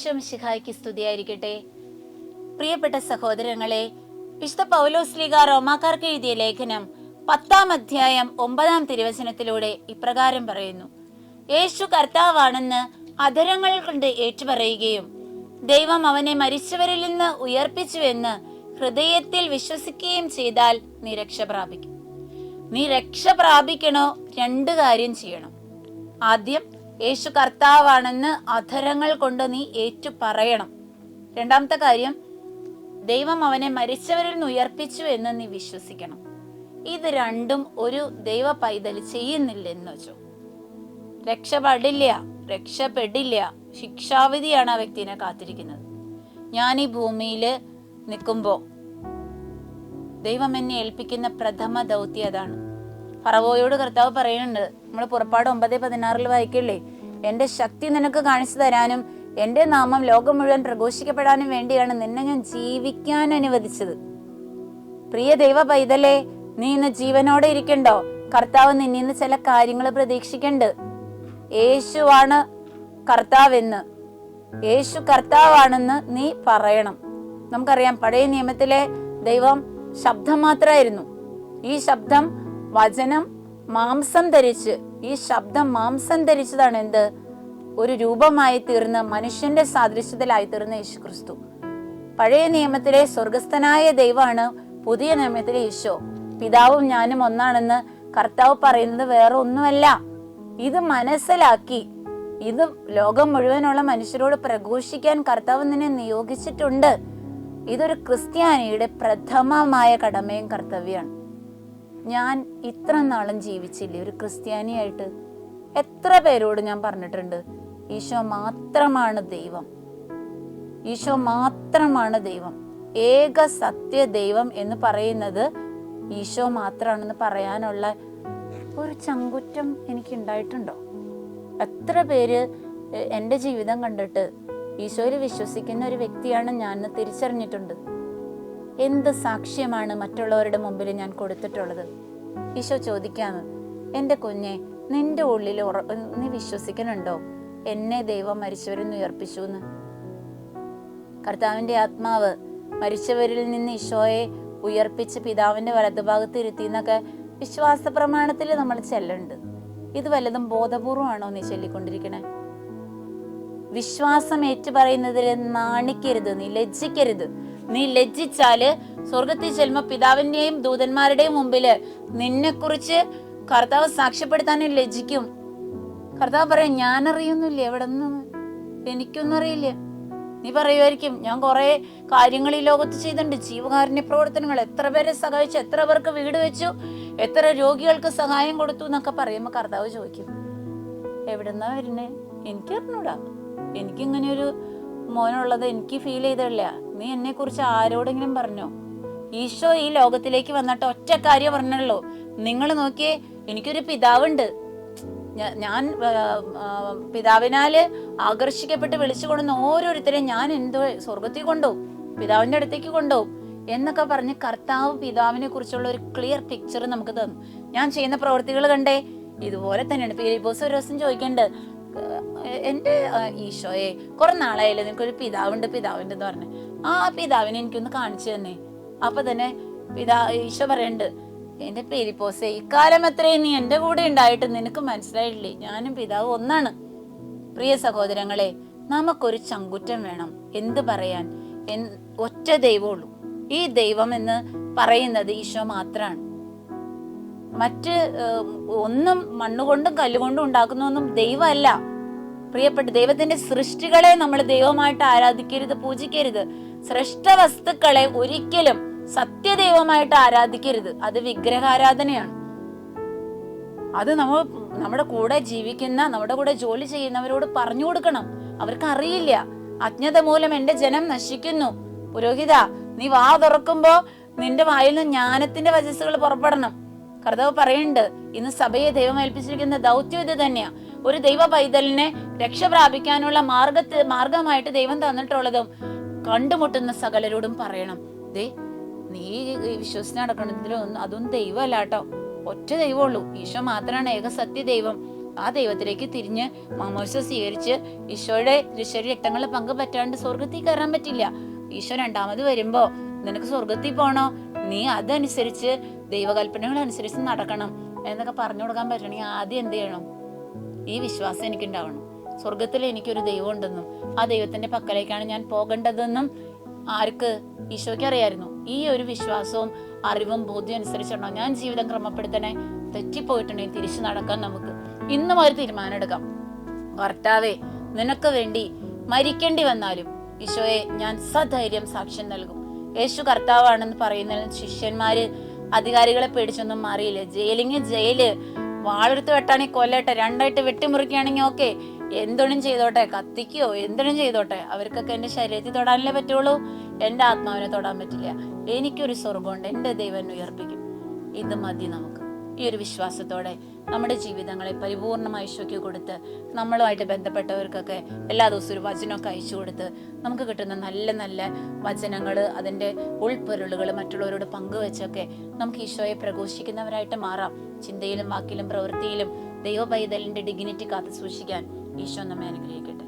ഈശോ മിശിഹായ്ക്ക് സ്തുതിയായിരിക്കട്ടെ. പ്രിയപ്പെട്ട സഹോദരങ്ങളെ വിശുദ്ധ പൗലോസ്ലിക റോമാക്കാർക്ക് എഴുതിയ ലേഖനം പത്താം അധ്യായം ഒമ്പതാം തിരുവചനത്തിലൂടെ ഇപ്രകാരം പറയുന്നു. യേശു കർത്താവാണെന്ന് അധരങ്ങൾ കൊണ്ട് ഏറ്റുപറയുകയും ദൈവം അവനെ മരിച്ചവരിൽ നിന്ന് ഉയർപ്പിച്ചുവെന്ന് ഹൃദയത്തിൽ വിശ്വസിക്കുകയും ചെയ്താൽ നീ രക്ഷ പ്രാപിക്കും. നീ രക്ഷ പ്രാപിക്കണോ? രണ്ട് കാര്യം ചെയ്യണം. ആദ്യം യേശു കർത്താവാണെന്ന് അധരങ്ങൾ കൊണ്ട് നീ ഏറ്റു പറയണം രണ്ടാമത്തെ കാര്യം ദൈവം അവനെ മരിച്ചവരിൽ നിന്ന് ഉയർപ്പിച്ചു എന്ന് നീ വിശ്വസിക്കണം. ഇത് രണ്ടും ഒരു ദൈവ പൈതൽ ചെയ്യുന്നില്ലെന്ന് വെച്ചു. രക്ഷപ്പെടില്ല രക്ഷപ്പെടില്ല ശിക്ഷാവിധിയാണ് ആ വ്യക്തിനെ കാത്തിരിക്കുന്നത്. ഞാൻ ഈ ഭൂമിയിൽ നിൽക്കുമ്പോൾ ദൈവം എന്നെ ഏൽപ്പിക്കുന്ന പ്രഥമ ദൗത്യം അതാണ്. ഫറവോയോട് കർത്താവ് പറയുന്നുണ്ട് നമ്മൾ പുറപ്പാട് ഒമ്പത് പതിനാറിൽ വായിക്കില്ലേ? എന്റെ ശക്തി നിനക്ക് കാണിച്ചു തരാനും എന്റെ നാമം ലോകം മുഴുവൻ പ്രഘോഷിക്കപ്പെടാനും വേണ്ടിയാണ് നിന്നെ ഞാൻ ജീവിക്കാൻ അനുവദിച്ചത്. പ്രിയ ദൈവ പൈതലേ നീ ഇന്ന് ജീവനോടെ ഇരിക്കണ്ടോ? കർത്താവ് നിന്നിന്ന് ചില കാര്യങ്ങൾ പ്രതീക്ഷിക്കണ്ട്. യേശുവാണ് കർത്താവെന്ന്. യേശു കർത്താവാണെന്ന് നീ പറയണം. നമുക്കറിയാം പഴയ നിയമത്തിലെ ദൈവം ശബ്ദം മാത്രമായിരുന്നു ഈ ശബ്ദം വചനം മാംസം ധരിച്ച് ഈ ശബ്ദം മാംസം ധരിച്ചതാണ് എന്ത്? ഒരു രൂപമായി തീർന്ന മനുഷ്യന്റെ സാദൃശ്യത്തിലായി തീർന്ന യേശു ക്രിസ്തു പഴയ നിയമത്തിലെ സ്വർഗസ്ഥനായ ദൈവമാണ് പുതിയ നിയമത്തിലെ ഈശോ. പിതാവും ഞാനും ഒന്നാണെന്ന് കർത്താവ് പറയുന്നത് വേറെ ഒന്നുമല്ല. ഇത് മനസ്സിലാക്കി ഇത് ലോകം മുഴുവനുള്ള മനുഷ്യരോട് പ്രഘോഷിക്കാൻ കർത്താവ് നിന്നെ നിയോഗിച്ചിട്ടുണ്ട്. ഇതൊരു ക്രിസ്ത്യാനിയുടെ പ്രഥമമായ കടമയും കർത്തവ്യമാണ്. ഞാൻ ഇത്ര നാളും ജീവിച്ചില്ലേ? ഒരു ക്രിസ്ത്യാനിയായിട്ട്? എത്ര പേരോട് ഞാൻ പറഞ്ഞിട്ടുണ്ട് ഈശോ മാത്രമാണ് ദൈവം. ഈശോ മാത്രമാണ് ദൈവം. ഏക സത്യ ദൈവം എന്ന് പറയുന്നത് ഈശോ മാത്രമാണെന്ന് പറയാനുള്ള ഒരു ചങ്കുറ്റം എനിക്ക് ഉണ്ടായിട്ടുണ്ടോ എത്ര പേര് എന്റെ ജീവിതം കണ്ടിട്ട് ഈശോയിൽ വിശ്വസിക്കുന്ന ഒരു വ്യക്തിയാണ് ഞാൻ തിരിച്ചറിഞ്ഞിട്ടുണ്ട്. എന്ത് സാക്ഷ്യമാണ് മറ്റുള്ളവരുടെ മുമ്പിൽ ഞാൻ കൊടുത്തിട്ടുള്ളത്? ഈശോ ചോദിക്കാന്ന് എന്റെ കുഞ്ഞെ നിന്റെ ഉള്ളിൽ നീ വിശ്വസിക്കുന്നുണ്ടോ? എന്നെ ദൈവം മരിച്ചവരിൽ നിന്ന് ഉയർപ്പിച്ചു എന്ന്. കർത്താവിന്റെ ആത്മാവ് മരിച്ചവരിൽ നിന്ന് ഈശോയെ ഉയർപ്പിച്ച് പിതാവിന്റെ വലതുഭാഗത്ത് ഇരുത്തി എന്നൊക്കെ വിശ്വാസ പ്രമാണത്തിൽ നമ്മൾ ചെല്ലുണ്ട് ഇത് വല്ലതും ബോധപൂർവമാണോ നീ ചൊല്ലിക്കൊണ്ടിരിക്കണേ? വിശ്വാസം ഏറ്റുപറയുന്നതിൽ നാണിക്കരുത് നീ ലജ്ജിക്കരുത് നീ ലജ്ജിച്ചാൽ സ്വർഗത്തിൽ ചെല്ലുമ്പോ പിതാവിന്റെയും ദൂതന്മാരുടെയും മുമ്പിൽ നിന്നെ കുറിച്ച് കർത്താവ് സാക്ഷ്യപ്പെടുത്താനും ലജ്ജിക്കും. കർത്താവ് പറയാം ഞാൻ അറിയുന്നില്ല എവിടെ നിന്ന് എനിക്കൊന്നും അറിയില്ല നീ പറയുമായിരിക്കും ഞാൻ കുറെ കാര്യങ്ങൾ ഈ ലോകത്ത് ചെയ്തിട്ടുണ്ട്. ജീവകാരുണ്യ പ്രവർത്തനങ്ങൾ. എത്ര പേരെ സഹായിച്ചു? എത്ര പേർക്ക് വീട് വെച്ചു? എത്ര രോഗികൾക്ക് സഹായം കൊടുത്തു? എന്നൊക്കെ പറയുമ്പോ കർത്താവ് ചോദിക്കും എവിടെന്നാ വരുന്നേ? എനിക്ക് അറിഞ്ഞൂടാ എനിക്ക്ങ്ങനെ ഒരു മോനുള്ളത് എനിക്ക് ഫീൽ ചെയ്തില്ല. നീ എന്നെ കുറിച്ച് ആരോടെങ്കിലും പറഞ്ഞോ? ഈശോ ഈ ലോകത്തിലേക്ക് വന്നിട്ട് ഒറ്റ കാര്യം പറഞ്ഞല്ലോ നിങ്ങൾ നോക്കിയേ എനിക്കൊരു പിതാവുണ്ട്. ഞാൻ പിതാവിനാല് ആകർഷിക്കപ്പെട്ട് വിളിച്ചു കൊണ്ടുവന്ന ഓരോരുത്തരെയും ഞാൻ എന്തോ സ്വർഗത്തിൽ കൊണ്ടുപോകും പിതാവിന്റെ അടുത്തേക്ക് കൊണ്ടുപോകും എന്നൊക്കെ പറഞ്ഞ് കർത്താവ് പിതാവിനെ കുറിച്ചുള്ള ഒരു ക്ലിയർ പിക്ചർ നമുക്ക് തന്നു. ഞാൻ ചെയ്യുന്ന പ്രവർത്തികൾ കണ്ടേ ഇതുപോലെ തന്നെയാണ്. ഫിലിപ്പോസ് ഒരു ദിവസം ചോദിക്കണ്ട് എന്റെ ആ, ഈശോയെ കുറെ നാളായാലും നിനക്കൊരു പിതാവുണ്ട് പിതാവുണ്ട് എന്ന് പറഞ്ഞു. ആ പിതാവിനെ എനിക്കൊന്ന് കാണിച്ചു തന്നെ. അപ്പൊ തന്നെ പിതാ ഈശോ പറയണ്ട് എന്റെ പേരിപ്പോസെ ഇക്കാലം എത്രയും നീ എന്റെ കൂടെ ഉണ്ടായിട്ട് നിനക്ക് മനസ്സിലായില്ലേ? ഞാനും പിതാവ് ഒന്നാണ്. പ്രിയ സഹോദരങ്ങളെ നമുക്കൊരു ചങ്കുറ്റം വേണം. എന്ത് പറയാൻ? ഒറ്റ ദൈവമുള്ളൂ ഈ ദൈവം എന്ന് പറയുന്നത് ഈശോ മാത്രമാണ് മറ്റ് ഒന്നും മണ്ണുകൊണ്ടും കല്ലുകൊണ്ടും ഉണ്ടാക്കുന്നൊന്നും ദൈവമല്ല. പ്രിയപ്പെട്ട ദൈവത്തിന്റെ സൃഷ്ടികളെ നമ്മൾ ദൈവമായിട്ട് ആരാധിക്കരുത് പൂജിക്കരുത്. ശ്രേഷ്ഠ വസ്തുക്കളെ ഒരിക്കലും സത്യദൈവമായിട്ട് ആരാധിക്കരുത്. അത് വിഗ്രഹാരാധനയാണ്. അത് നമ്മൾ നമ്മുടെ കൂടെ ജീവിക്കുന്ന നമ്മുടെ കൂടെ ജോലി ചെയ്യുന്നവരോട് പറഞ്ഞു കൊടുക്കണം. അവർക്ക് അറിയില്ല അജ്ഞത മൂലം എന്റെ ജനം നശിക്കുന്നു. പുരോഹിത നീ വാ തുറക്കുമ്പോ നിന്റെ വായിൽ നിന്ന് ജ്ഞാനത്തിന്റെ വചസ്സുകൾ പുറപ്പെടണം. കർത്താവ് പറയുന്നുണ്ട് ഇന്ന് സഭയെ ദൈവം ഏൽപ്പിച്ചിരിക്കുന്ന ദൗത്യം ഇത് തന്നെയാ. ഒരു ദൈവ പൈതലിനെ രക്ഷ പ്രാപിക്കാനുള്ള മാർഗത്തെ മാർഗമായിട്ട് ദൈവം തന്നിട്ടുള്ളതും കണ്ടുമുട്ടുന്ന സകലരോടും പറയണം. ദേ നീ വിശ്വസിച്ച് നടക്കണതിലൊന്നും അതൊന്നും ദൈവമല്ല കേട്ടോ. ഒറ്റ ദൈവമുള്ളൂ. ഈശോ മാത്രമാണ് ഏക സത്യ ദൈവം. ആ ദൈവത്തിലേക്ക് തിരിഞ്ഞ് മാമോശ സ്വീകരിച്ച് ഈശോയുടെ രക്തങ്ങളെ പങ്ക് പറ്റാണ്ട് സ്വർഗത്തിൽ കയറാൻ പറ്റില്ല. ഈശോ രണ്ടാമത് വരുമ്പോ നിനക്ക് സ്വർഗത്തിൽ പോണോ? നീ അതനുസരിച്ച് ദൈവകൽപ്പനകൾ അനുസരിച്ച് നടക്കണം എന്നൊക്കെ പറഞ്ഞു കൊടുക്കാൻ പറ്റണമെങ്കിൽ ആദ്യം എന്ത് ചെയ്യണം? ഈ വിശ്വാസം എനിക്കുണ്ടാവണം. സ്വർഗത്തിൽ എനിക്കൊരു ദൈവം ഉണ്ടെന്നും ആ ദൈവത്തിന്റെ പക്കലേക്കാണ് ഞാൻ പോകേണ്ടതെന്നും ആർക്ക് ഈശോയ്ക്ക് അറിയായിരുന്നു. ഈ ഒരു വിശ്വാസവും അറിവും ബോധ്യം അനുസരിച്ചുണ്ടോ ഞാൻ ജീവിതം ക്രമപ്പെടുത്തണേ? തെറ്റിപ്പോയിട്ടുണ്ടെങ്കിൽ തിരിച്ചു നടക്കാൻ നമുക്ക്. ഇന്നും ഒരു തീരുമാനം എടുക്കാം. ഭർത്താവേ നിനക്ക് വേണ്ടി മരിക്കേണ്ടി വന്നാലും ഈശോയെ ഞാൻ സധൈര്യം സാക്ഷ്യം നൽകും. യേശു കർത്താവാണെന്ന് പറയുന്ന ശിഷ്യന്മാര് അധികാരികളെ പേടിച്ചൊന്നും മാറിയില്ല. ജയിലിങ് ജയിൽ. വാളെടുത്ത് വെട്ടാണെങ്കിൽ കൊല്ലട്ടെ. രണ്ടായിട്ട് വെട്ടിമുറിക്കുകയാണെങ്കിൽ ഓക്കെ. എന്തൊന്നും ചെയ്തോട്ടെ. കത്തിക്കോ. എന്തൊന്നും ചെയ്തോട്ടെ. അവർക്കൊക്കെ എന്റെ ശരീരത്തിൽ തൊടാനല്ലേ പറ്റുള്ളൂ. എന്റെ ആത്മാവിനെ തൊടാൻ പറ്റില്ല. എനിക്കൊരു സ്വർഗമുണ്ട് എന്റെ ദൈവം ഉയർപ്പിക്കും. ഇത് മതി നമുക്ക്. ഈ ഒരു വിശ്വാസത്തോടെ നമ്മുടെ ജീവിതങ്ങളെ പരിപൂർണമായി ഈശോയ്ക്ക് കൊടുത്ത് നമ്മളുമായിട്ട് ബന്ധപ്പെട്ടവർക്കൊക്കെ എല്ലാ ദിവസവും ഒരു വചനമൊക്കെ അയച്ചു കൊടുത്ത് നമുക്ക് കിട്ടുന്ന നല്ല നല്ല വചനങ്ങൾ അതിന്റെ ഉൾപ്പൊരുളുകൾ മറ്റുള്ളവരോട് പങ്കുവെച്ചൊക്കെ നമുക്ക് ഈശോയെ പ്രഘോഷിക്കുന്നവരായിട്ട് മാറാം. ചിന്തയിലും വാക്കിലും പ്രവൃത്തിയിലും ദൈവ പൈതലിന്റെ ഡിഗ്നിറ്റി കാത്തു സൂക്ഷിക്കാൻ ഈശോ നമ്മെ അനുഗ്രഹിക്കട്ടെ.